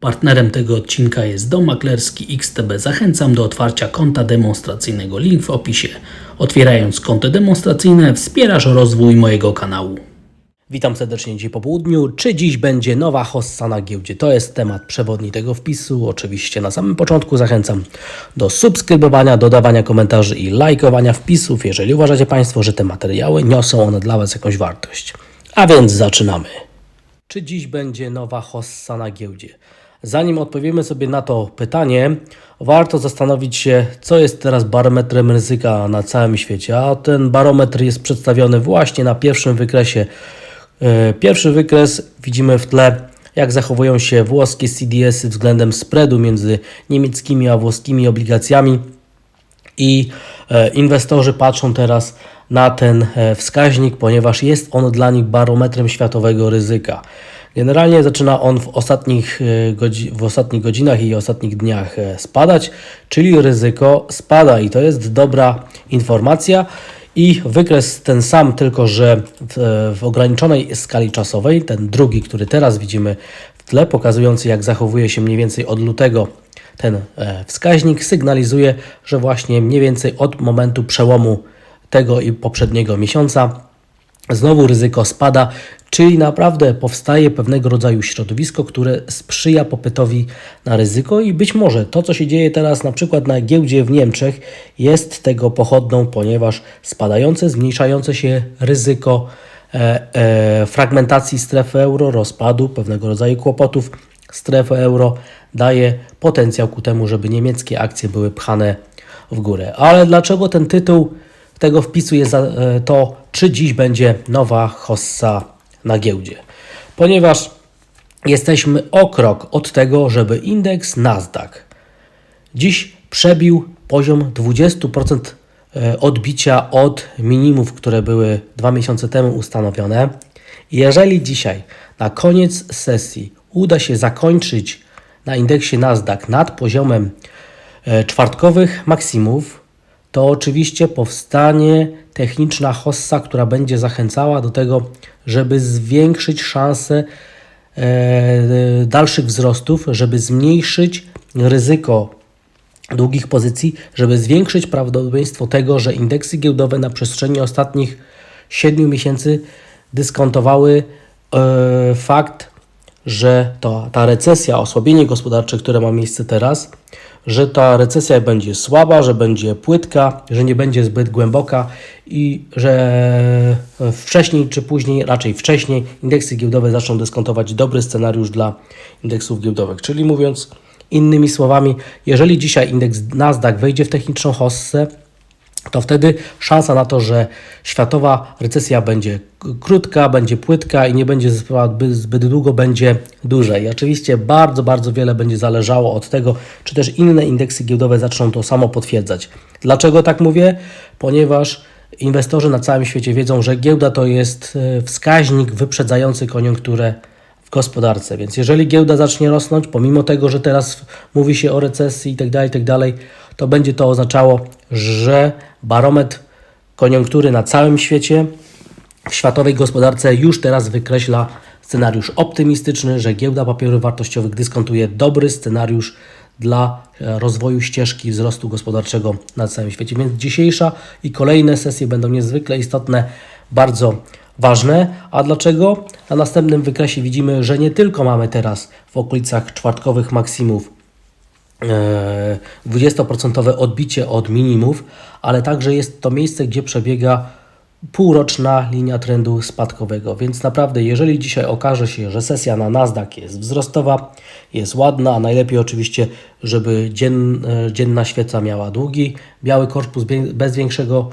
Partnerem tego odcinka jest Dom Maklerski XTB. Zachęcam do otwarcia konta demonstracyjnego. Link w opisie. Otwierając konto demonstracyjne wspierasz rozwój mojego kanału. Witam serdecznie dziś po południu. Czy dziś będzie nowa hossa na giełdzie? To jest temat przewodni tego wpisu. Oczywiście na samym początku zachęcam do subskrybowania, dodawania komentarzy i lajkowania wpisów, jeżeli uważacie Państwo, że te materiały niosą one dla Was jakąś wartość. A więc zaczynamy. Czy dziś będzie nowa hossa na giełdzie? Zanim odpowiemy sobie na to pytanie, warto zastanowić się, co jest teraz barometrem ryzyka na całym świecie. A ten barometr jest przedstawiony właśnie na pierwszym wykresie. E, Pierwszy wykres widzimy w tle, jak zachowują się włoskie CDS-y względem spreadu między niemieckimi a włoskimi obligacjami i e, inwestorzy patrzą teraz na ten e, wskaźnik, ponieważ jest on dla nich barometrem światowego ryzyka. Generalnie zaczyna on w ostatnich, e, w ostatnich godzinach i ostatnich dniach e, spadać, czyli ryzyko spada i to jest dobra informacja. I wykres ten sam, tylko że w, w ograniczonej skali czasowej, ten drugi, który teraz widzimy w tle, pokazujący jak zachowuje się mniej więcej od lutego ten e, wskaźnik sygnalizuje, że właśnie mniej więcej od momentu przełomu tego i poprzedniego miesiąca znowu ryzyko spada, czyli naprawdę powstaje pewnego rodzaju środowisko, które sprzyja popytowi na ryzyko i być może to, co się dzieje teraz na przykład na giełdzie w Niemczech jest tego pochodną, ponieważ spadające, zmniejszające się ryzyko e, e, fragmentacji strefy euro, rozpadu, pewnego rodzaju kłopotów strefy euro daje potencjał ku temu, żeby niemieckie akcje były pchane w górę. Ale dlaczego ten tytuł tego wpisu jest e, to, czy dziś będzie nowa hossa na giełdzie? Ponieważ jesteśmy o krok od tego, żeby indeks Nasdaq dziś przebił poziom 20% e, odbicia od minimów, które były dwa miesiące temu ustanowione. Jeżeli dzisiaj na koniec sesji uda się zakończyć na indeksie Nasdaq nad poziomem e, czwartkowych maksimów, to oczywiście powstanie techniczna hossa, która będzie zachęcała do tego, żeby zwiększyć szanse e, dalszych wzrostów, żeby zmniejszyć ryzyko długich pozycji, żeby zwiększyć prawdopodobieństwo tego, że indeksy giełdowe na przestrzeni ostatnich 7 miesięcy dyskontowały e, fakt, że to, ta recesja, osłabienie gospodarcze, które ma miejsce teraz, że ta recesja będzie słaba, że będzie płytka, że nie będzie zbyt głęboka i że wcześniej czy później, raczej wcześniej, indeksy giełdowe zaczną dyskontować dobry scenariusz dla indeksów giełdowych. Czyli mówiąc innymi słowami, jeżeli dzisiaj indeks Nasdaq wejdzie w techniczną hossę, to wtedy szansa na to, że światowa recesja będzie krótka, będzie płytka i nie będzie zbyt, długo, będzie duża. I oczywiście bardzo, bardzo wiele będzie zależało od tego, czy też inne indeksy giełdowe zaczną to samo potwierdzać. Dlaczego tak mówię? Ponieważ inwestorzy na całym świecie wiedzą, że giełda to jest e, wskaźnik wyprzedzający koniunkturę w gospodarce. Więc jeżeli giełda zacznie rosnąć, pomimo tego, że teraz mówi się o recesji itd., itd., to będzie to oznaczało, że barometr koniunktury na całym świecie, w światowej gospodarce już teraz wykreśla scenariusz optymistyczny, że giełda papierów wartościowych dyskontuje dobry scenariusz dla e, rozwoju ścieżki wzrostu gospodarczego na całym świecie. Więc dzisiejsza i kolejne sesje będą niezwykle istotne, bardzo ważne. A dlaczego? Na następnym wykresie widzimy, że nie tylko mamy teraz w okolicach czwartkowych maksimów 20% odbicie od minimów, ale także jest to miejsce, gdzie przebiega półroczna linia trendu spadkowego. Więc naprawdę, jeżeli dzisiaj okaże się, że sesja na Nasdaq jest wzrostowa, jest ładna, a najlepiej oczywiście, żeby dzien, e, dzienna świeca miała długi, biały korpus bez większego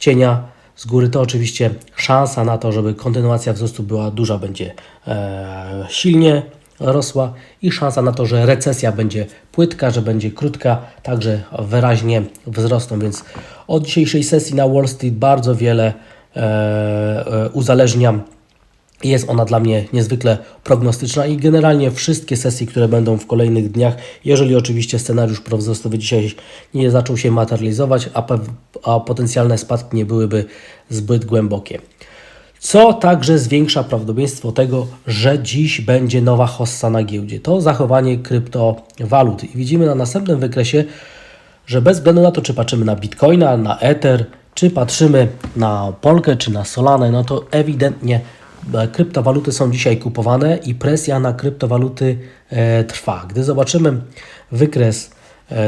cienia z góry, to oczywiście szansa na to, żeby kontynuacja wzrostu była duża, będzie e, silnie rosła i szansa na to, że recesja będzie płytka, że będzie krótka, także wyraźnie wzrosną. Więc od dzisiejszej sesji na Wall Street bardzo wiele e, e, uzależniam. Jest ona dla mnie niezwykle prognostyczna i generalnie wszystkie sesje, które będą w kolejnych dniach, jeżeli oczywiście scenariusz prowzrostowy dzisiaj nie zaczął się materializować, a, a potencjalne spadki nie byłyby zbyt głębokie. Co także zwiększa prawdopodobieństwo tego, że dziś będzie nowa hossa na giełdzie. To zachowanie kryptowalut. I widzimy na następnym wykresie, że bez względu na to, czy patrzymy na Bitcoina, na Ether, czy patrzymy na Polkę, czy na Solanę, no to ewidentnie e, kryptowaluty są dzisiaj kupowane i presja na kryptowaluty e, trwa. Gdy zobaczymy wykres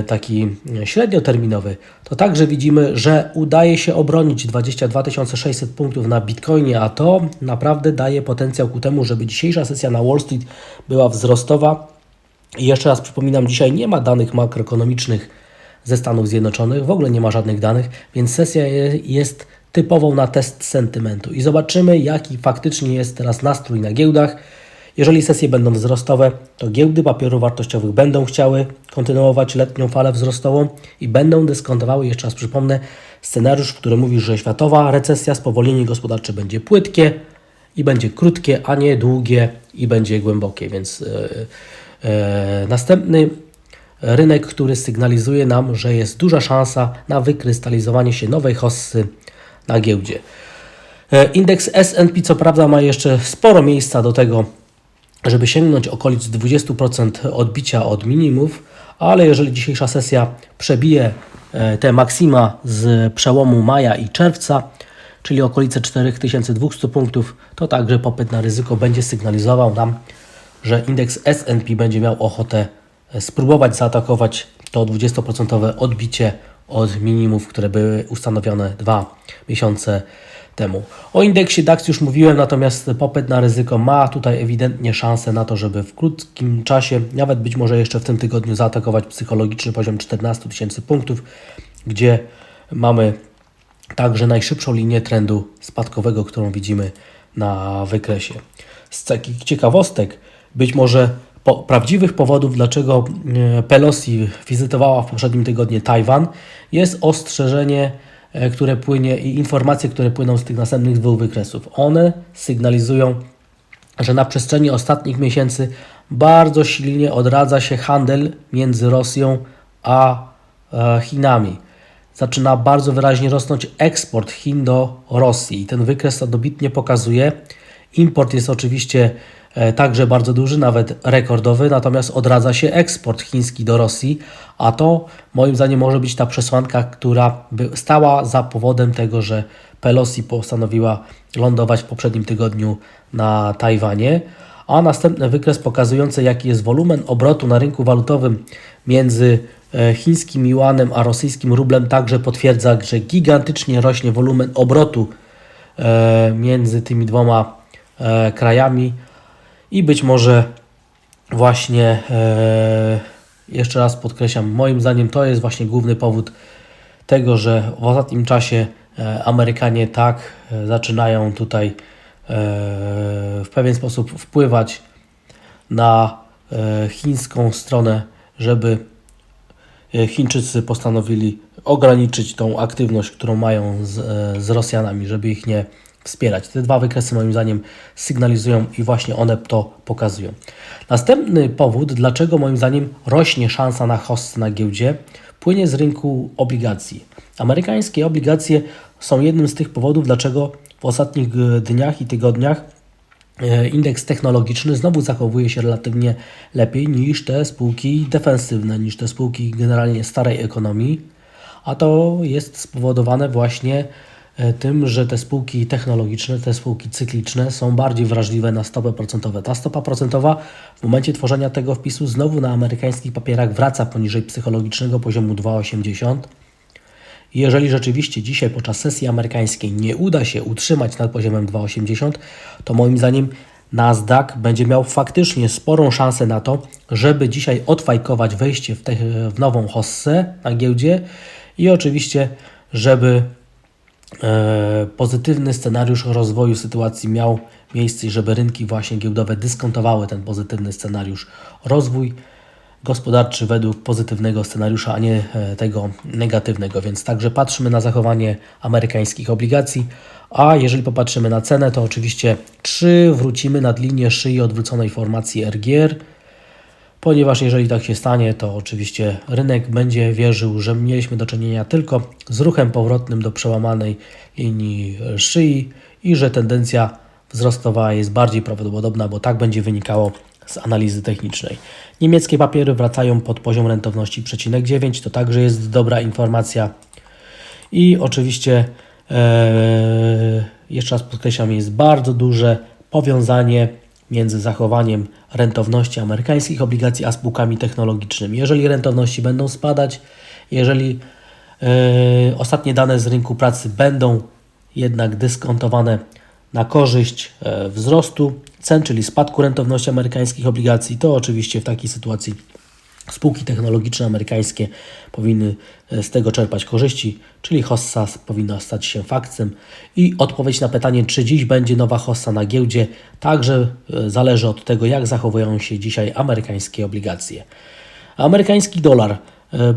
taki średnioterminowy, to także widzimy, że udaje się obronić 22 600 punktów na Bitcoinie, a to naprawdę daje potencjał ku temu, żeby dzisiejsza sesja na Wall Street była wzrostowa. I jeszcze raz przypominam, dzisiaj nie ma danych makroekonomicznych ze Stanów Zjednoczonych, w ogóle nie ma żadnych danych, więc sesja je- jest typową na test sentymentu i zobaczymy, jaki faktycznie jest teraz nastrój na giełdach. Jeżeli sesje będą wzrostowe, to giełdy papierów wartościowych będą chciały kontynuować letnią falę wzrostową i będą dyskontowały, jeszcze raz przypomnę, scenariusz, który mówi, że światowa recesja, spowolnienie gospodarcze będzie płytkie i będzie krótkie, a nie długie i będzie głębokie, więc e, e, następny rynek, który sygnalizuje nam, że jest duża szansa na wykrystalizowanie się nowej hossy na giełdzie. E, Indeks S&P co prawda ma jeszcze sporo miejsca do tego, żeby sięgnąć okolic 20% odbicia od minimów, ale jeżeli dzisiejsza sesja przebije e, te maksima z przełomu maja i czerwca, czyli okolice 4200 punktów, to także popyt na ryzyko będzie sygnalizował nam, że indeks S&P będzie miał ochotę e, spróbować zaatakować to 20% odbicie od minimów, które były ustanowione dwa miesiące temu. O indeksie DAX już mówiłem, natomiast popyt na ryzyko ma tutaj ewidentnie szansę na to, żeby w krótkim czasie, nawet być może jeszcze w tym tygodniu, zaatakować psychologiczny poziom 14 tysięcy punktów, gdzie mamy także najszybszą linię trendu spadkowego, którą widzimy na wykresie. Z takich ciekawostek, być może po, prawdziwych powodów, dlaczego e, Pelosi wizytowała w poprzednim tygodniu Tajwan, jest ostrzeżenie, które płynie i informacje, które płyną z tych następnych dwóch wykresów. One sygnalizują, że na przestrzeni ostatnich miesięcy bardzo silnie odradza się handel między Rosją a e, Chinami. Zaczyna bardzo wyraźnie rosnąć eksport Chin do Rosji. I ten wykres to dobitnie pokazuje. Import jest oczywiście e, także bardzo duży, nawet rekordowy, natomiast odradza się eksport chiński do Rosji, a to moim zdaniem może być ta przesłanka, która stała za powodem tego, że Pelosi postanowiła lądować w poprzednim tygodniu na Tajwanie, a następny wykres pokazujący jaki jest wolumen obrotu na rynku walutowym między e, chińskim juanem a rosyjskim rublem także potwierdza, że gigantycznie rośnie wolumen obrotu e, między tymi dwoma krajami. I być może właśnie e, jeszcze raz podkreślam, moim zdaniem to jest właśnie główny powód tego, że w ostatnim czasie e, Amerykanie tak e, zaczynają tutaj e, w pewien sposób wpływać na e, chińską stronę, żeby e, Chińczycy postanowili ograniczyć tą aktywność, którą mają z, e, z Rosjanami, żeby ich nie wspierać. Te dwa wykresy moim zdaniem sygnalizują i właśnie one to pokazują. Następny powód, dlaczego moim zdaniem rośnie szansa na host na giełdzie, płynie z rynku obligacji. Amerykańskie obligacje są jednym z tych powodów, dlaczego w ostatnich e, dniach i tygodniach e, indeks technologiczny znowu zachowuje się relatywnie lepiej niż te spółki defensywne, niż te spółki generalnie starej ekonomii, a to jest spowodowane właśnie tym, że te spółki technologiczne, te spółki cykliczne są bardziej wrażliwe na stopę procentową. Ta stopa procentowa w momencie tworzenia tego wpisu znowu na amerykańskich papierach wraca poniżej psychologicznego poziomu 2,80. I Jeżeli rzeczywiście dzisiaj podczas sesji amerykańskiej nie uda się utrzymać nad poziomem 2,80, to moim zdaniem Nasdaq będzie miał faktycznie sporą szansę na to, żeby dzisiaj odfajkować wejście w, te, w nową hossę na giełdzie i oczywiście, żeby e, pozytywny scenariusz rozwoju sytuacji miał miejsce żeby rynki właśnie giełdowe dyskontowały ten pozytywny scenariusz rozwój gospodarczy według pozytywnego scenariusza, a nie e, tego negatywnego. Więc także patrzmy na zachowanie amerykańskich obligacji. A jeżeli popatrzymy na cenę, to oczywiście czy wrócimy nad linię szyi odwróconej formacji RGR ponieważ jeżeli tak się stanie, to oczywiście rynek będzie wierzył, że mieliśmy do czynienia tylko z ruchem powrotnym do przełamanej linii szyi i że tendencja wzrostowa jest bardziej prawdopodobna, bo tak będzie wynikało z analizy technicznej. Niemieckie papiery wracają pod poziom rentowności przecinek 9, to także jest dobra informacja. I oczywiście e, jeszcze raz podkreślam, jest bardzo duże powiązanie między zachowaniem rentowności amerykańskich obligacji a spółkami technologicznymi. Jeżeli rentowności będą spadać, jeżeli e, ostatnie dane z rynku pracy będą jednak dyskontowane na korzyść e, wzrostu cen, czyli spadku rentowności amerykańskich obligacji, to oczywiście w takiej sytuacji spółki technologiczne amerykańskie powinny e, z tego czerpać korzyści, czyli hossa powinna stać się faktem. I odpowiedź na pytanie, czy dziś będzie nowa hossa na giełdzie, także e, zależy od tego, jak zachowują się dzisiaj amerykańskie obligacje. Amerykański dolar.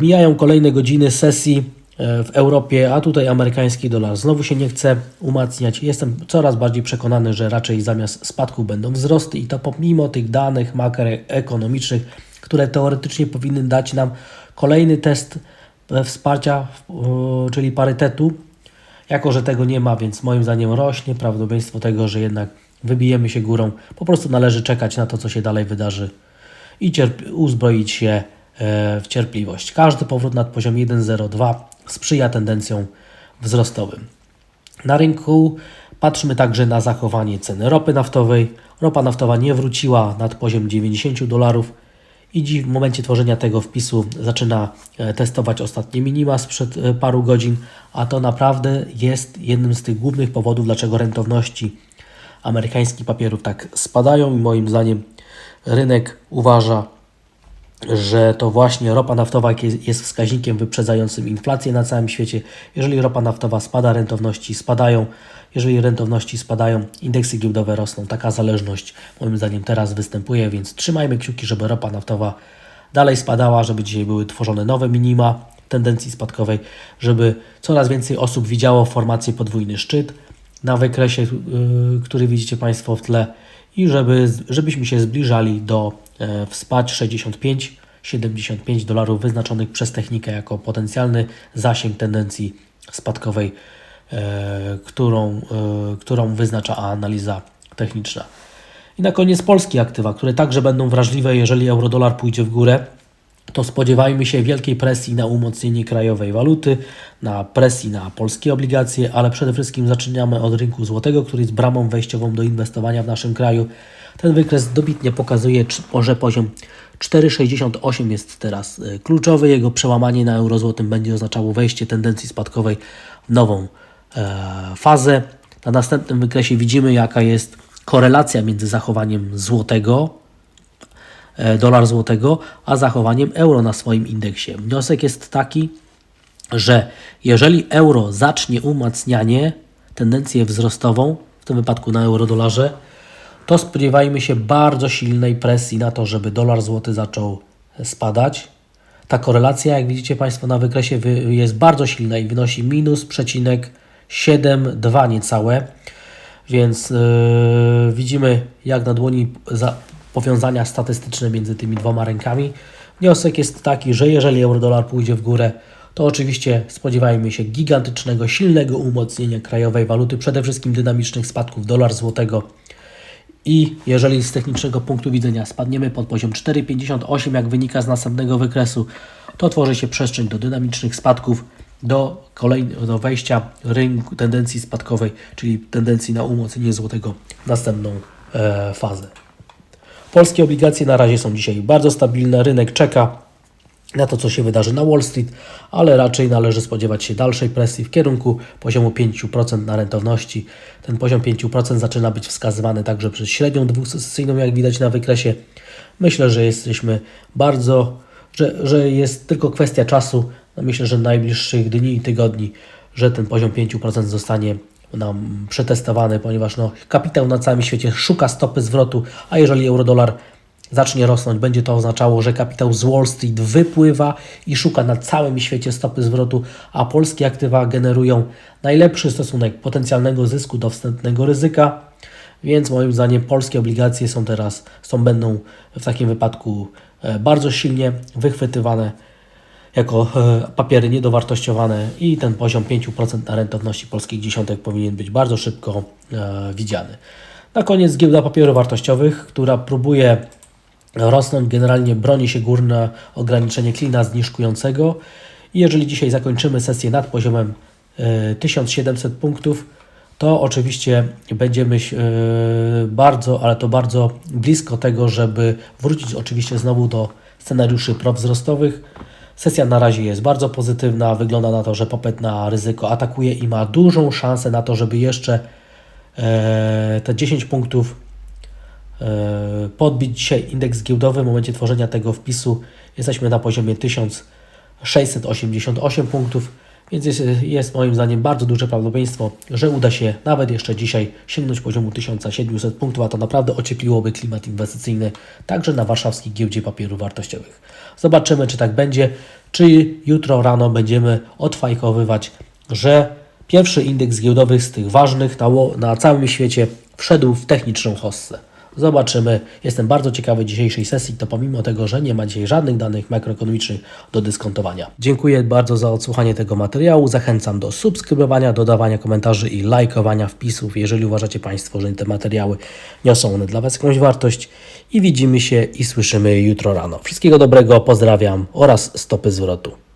Mijają kolejne godziny sesji w Europie, a tutaj amerykański dolar znowu się nie chce umacniać. Jestem coraz bardziej przekonany, że raczej zamiast spadku będą wzrosty i to pomimo tych danych makroekonomicznych, które teoretycznie powinny dać nam kolejny test wsparcia, czyli parytetu. Jako, że tego nie ma, więc moim zdaniem rośnie prawdopodobieństwo tego, że jednak wybijemy się górą. Po prostu należy czekać na to, co się dalej wydarzy i uzbroić się e, w cierpliwość. Każdy powrót nad poziom 1,02 sprzyja tendencjom wzrostowym. Na rynku patrzmy także na zachowanie ceny ropy naftowej. Ropa naftowa nie wróciła nad poziom 90 dolarów i dziś w momencie tworzenia tego wpisu zaczyna e, testować ostatnie minima sprzed e, paru godzin, a to naprawdę jest jednym z tych głównych powodów, dlaczego rentowności amerykańskich papierów tak spadają. I moim zdaniem rynek uważa, że to właśnie ropa naftowa jest wskaźnikiem wyprzedzającym inflację na całym świecie. Jeżeli ropa naftowa spada, rentowności spadają. Jeżeli rentowności spadają, indeksy giełdowe rosną. Taka zależność moim zdaniem teraz występuje, więc trzymajmy kciuki, żeby ropa naftowa dalej spadała, żeby dzisiaj były tworzone nowe minima tendencji spadkowej, żeby coraz więcej osób widziało formację podwójny szczyt na wykresie, yy, który widzicie Państwo w tle i żeby, żebyśmy się zbliżali do wsparć 65 75 dolarów wyznaczonych przez technikę jako potencjalny zasięg tendencji spadkowej, e, którą, e, którą wyznacza analiza techniczna. I na koniec polskie aktywa, które także będą wrażliwe, jeżeli eurodolar pójdzie w górę to spodziewajmy się wielkiej presji na umocnienie krajowej waluty, na presji na polskie obligacje, ale przede wszystkim zaczynamy od rynku złotego, który jest bramą wejściową do inwestowania w naszym kraju. Ten wykres dobitnie pokazuje, że poziom 4,68 jest teraz e, kluczowy. Jego przełamanie na eurozłotym będzie oznaczało wejście tendencji spadkowej w nową e, fazę. Na następnym wykresie widzimy, jaka jest korelacja między zachowaniem złotego E, dolar złotego, a zachowaniem euro na swoim indeksie. Wniosek jest taki, że jeżeli euro zacznie umacnianie, tendencję wzrostową, w tym wypadku na euro-dolarze, to spodziewajmy się bardzo silnej presji na to, żeby dolar złoty zaczął spadać. Ta korelacja, jak widzicie Państwo na wykresie, jest bardzo silna i wynosi minus przecinek 7,2 niecałe. Więc yy, widzimy, jak na dłoni za, powiązania statystyczne między tymi dwoma rękami. Wniosek jest taki, że jeżeli euro-dolar pójdzie w górę, to oczywiście spodziewajmy się gigantycznego, silnego umocnienia krajowej waluty, przede wszystkim dynamicznych spadków dolar złotego. I jeżeli z technicznego punktu widzenia spadniemy pod poziom 4,58, jak wynika z następnego wykresu, to tworzy się przestrzeń do dynamicznych spadków, do, kolejnego, do wejścia rynku tendencji spadkowej, czyli tendencji na umocnienie złotego w następną e, fazę. Polskie obligacje na razie są dzisiaj bardzo stabilne, rynek czeka na to, co się wydarzy na Wall Street, ale raczej należy spodziewać się dalszej presji w kierunku poziomu 5% na rentowności. Ten poziom 5% zaczyna być wskazywany także przez średnią dwusesyjną, jak widać na wykresie. Myślę, że jesteśmy bardzo, że, że jest tylko kwestia czasu. No myślę, że najbliższych dni i tygodni, że ten poziom 5% zostanie nam przetestowany, ponieważ no, kapitał na całym świecie szuka stopy zwrotu, a jeżeli euro-dolar zacznie rosnąć, będzie to oznaczało, że kapitał z Wall Street wypływa i szuka na całym świecie stopy zwrotu, a polskie aktywa generują najlepszy stosunek potencjalnego zysku do wstępnego ryzyka. Więc moim zdaniem polskie obligacje są teraz, są będą w takim wypadku e, bardzo silnie wychwytywane jako e, papiery niedowartościowane i ten poziom 5% na rentowności polskich dziesiątek powinien być bardzo szybko e, widziany. Na koniec giełda papierów wartościowych, która próbuje rosnąć, generalnie broni się górne ograniczenie klina zniżkującego i jeżeli dzisiaj zakończymy sesję nad poziomem e, 1700 punktów, to oczywiście będziemy e, bardzo, ale to bardzo blisko tego, żeby wrócić oczywiście znowu do scenariuszy prowzrostowych. Sesja na razie jest bardzo pozytywna. Wygląda na to, że popyt na ryzyko atakuje i ma dużą szansę na to, żeby jeszcze e, te 10 punktów e, podbić dzisiaj indeks giełdowy. W momencie tworzenia tego wpisu jesteśmy na poziomie 1688 punktów, więc jest, jest moim zdaniem bardzo duże prawdopodobieństwo, że uda się nawet jeszcze dzisiaj sięgnąć poziomu 1700 punktów, a to naprawdę ociepliłoby klimat inwestycyjny także na warszawskiej giełdzie papierów wartościowych. Zobaczymy, czy tak będzie, czy jutro rano będziemy odfajkowywać, że pierwszy indeks giełdowy z tych ważnych na, na całym świecie wszedł w techniczną hossę. Zobaczymy. Jestem bardzo ciekawy dzisiejszej sesji, to pomimo tego, że nie ma dzisiaj żadnych danych makroekonomicznych do dyskontowania. Dziękuję bardzo za odsłuchanie tego materiału. Zachęcam do subskrybowania, dodawania komentarzy i lajkowania wpisów, jeżeli uważacie Państwo, że te materiały niosą one dla Was jakąś wartość. I widzimy się i słyszymy jutro rano. Wszystkiego dobrego, pozdrawiam oraz stopy zwrotu.